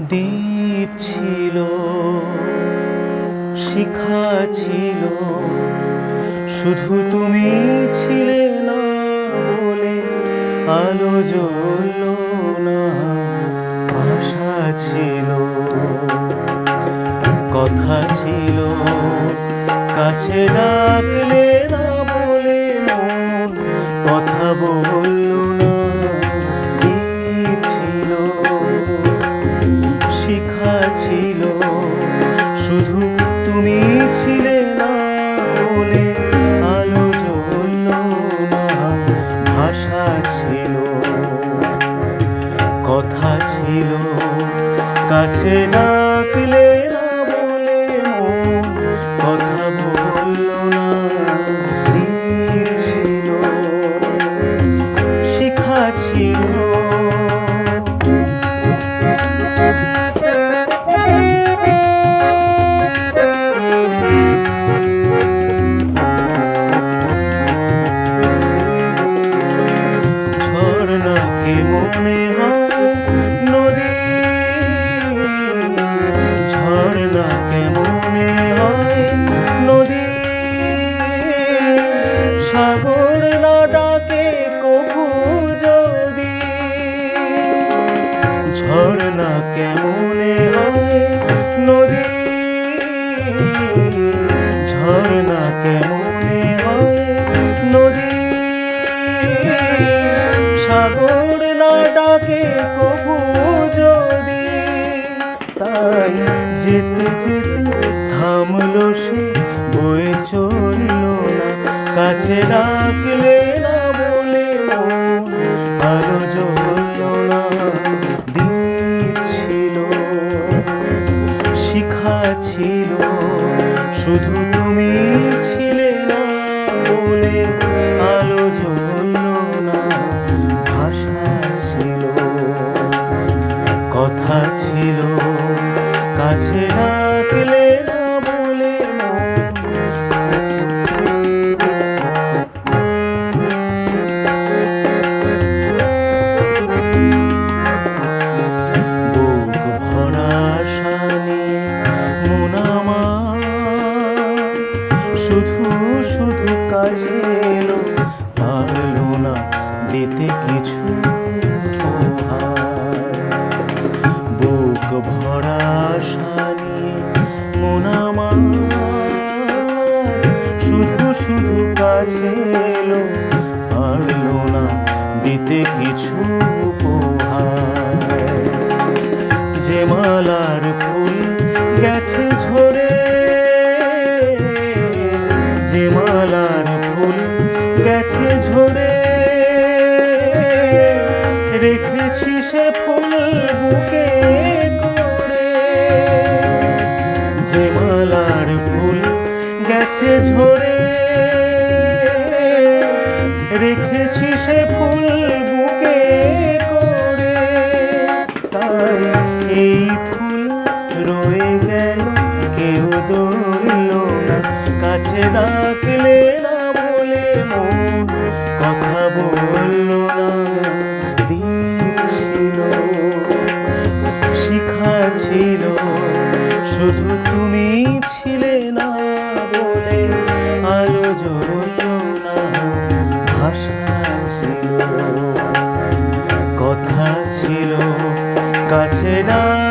দ্বীপ শিখা ছিল শুধু তুমি ছিলে না বলে আলো জ্বলল না, আশা ছিল। কথা ছিল, কাছে ডাকলে না বলে, কথা বলল ভাষা ছিল কথা ছিল। কাছে না বলে কথা বলল না দ্বীপ ছিল। শিখা ছিল ঝর্ণাকে মনে হয় নদী? ঝর্ণাকে মনে হয় নদী? সাগর না ডাকে কবু যদি? তাই যেতে যেতে থামলো সে, বয়ে চলল না। কাছে ডাকলে ছিল, শুধু তুমি ছিলে না বলে আলো জ্বলল না, ভাষা ছিল, কথা ছিল, কাছে ডাকলে দিতে কিছু। বুক ভরা শানে মোনামা শুধু শুধু কাছে এলো, পারল না দিতে কিছু উপহার রেখেছি সে ফুল বুকে করে। যে মালার ফুল গেছে ঝরে। রেখেছি সে ফুল বুকে করে। তাই এই ফুল রয়ে গেল, কেউ দৌড়ল না কাছে ডাকলে শুধু তুমি ছিলে না বলে আলো জ্বলল না ভাষা ছিল কথা ছিল কাছে না